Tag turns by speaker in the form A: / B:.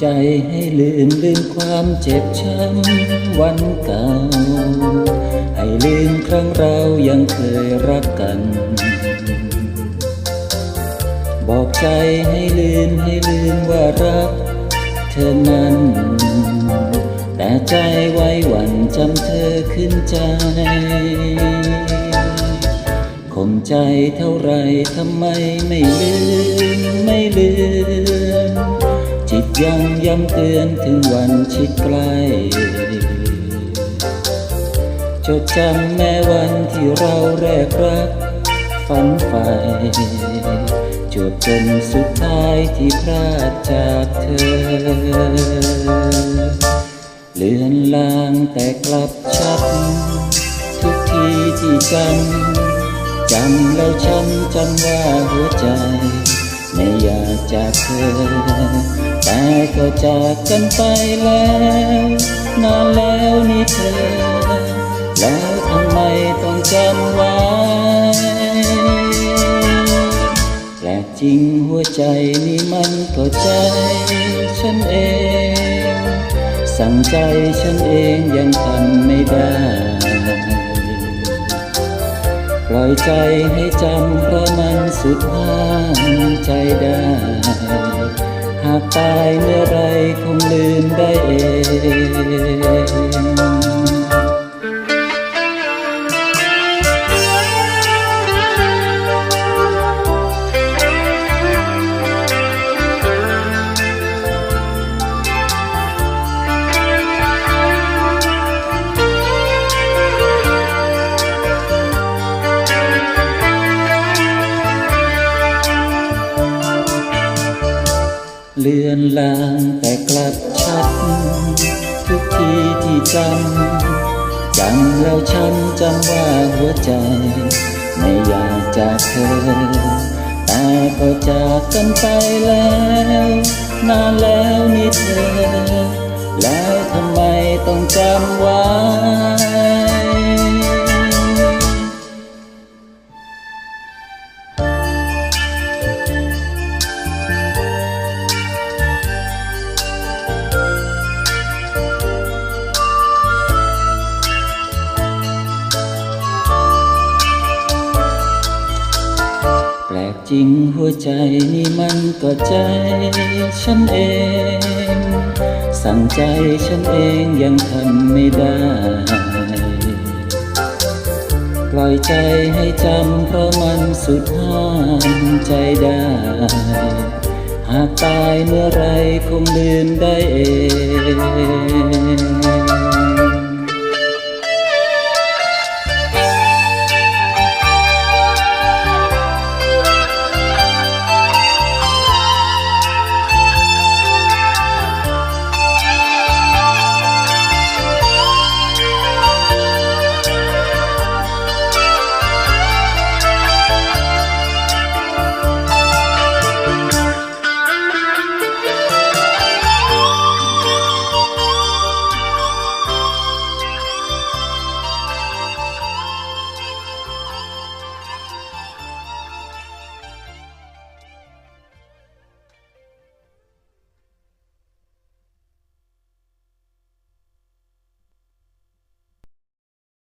A: ใจให้ลืมลืมความเจ็บช้ำวันเก่า ให้ลืมครั้งเรายังเคยรักกัน บอกใจให้ลืมให้ลืมว่ารักเธอนั้น แต่ใจไว้หวันจำเธอขึ้นใจข่มใจเท่าไรทำไมไม่ลืมไม่ลืม ยังย้ำเตือนถึงวันชิดใกล้จดจำแม้วันที่เราแรกรัก ฝันใฝ่จวบจนสุดท้ายที่พลาดจากเธอ เลือนลางแต่กลับชัด ทุกทีที่จำจำแล้วช้ำจำว่าหัวใจ ไม่อยากจากเธอ แต่ก็จากกันไปแล้ว นานแล้วนี่เธอ แล้วทำไมต้องจำไว้แปลกจริงหัวใจนี่มันก็ใจฉันเอง สั่งใจฉันเองยังทำไม่ได้ ล่อยใจให้จำเพราะมันสุดห้ามใจได้ หากตายเมื่อไรคงลืมได้เอง เลือนลางแต่กลับชัด ทุกทีที่จำจำแล้วช้ำจำว่าหัวใจ ไม่อยากจากเธอ แต่ก็จากกันไปแล้ว นานแล้วนี่เธอ แล้วทำไมต้องจำไว้ จริงหัวใจนี่มันก็ใจฉันเอง สั่งใจฉันเองยังทำไม่ได้ ปล่อยใจให้จำเพราะมันสุดห้ามใจได้ หากตายเมื่อไรคงลืมได้เอง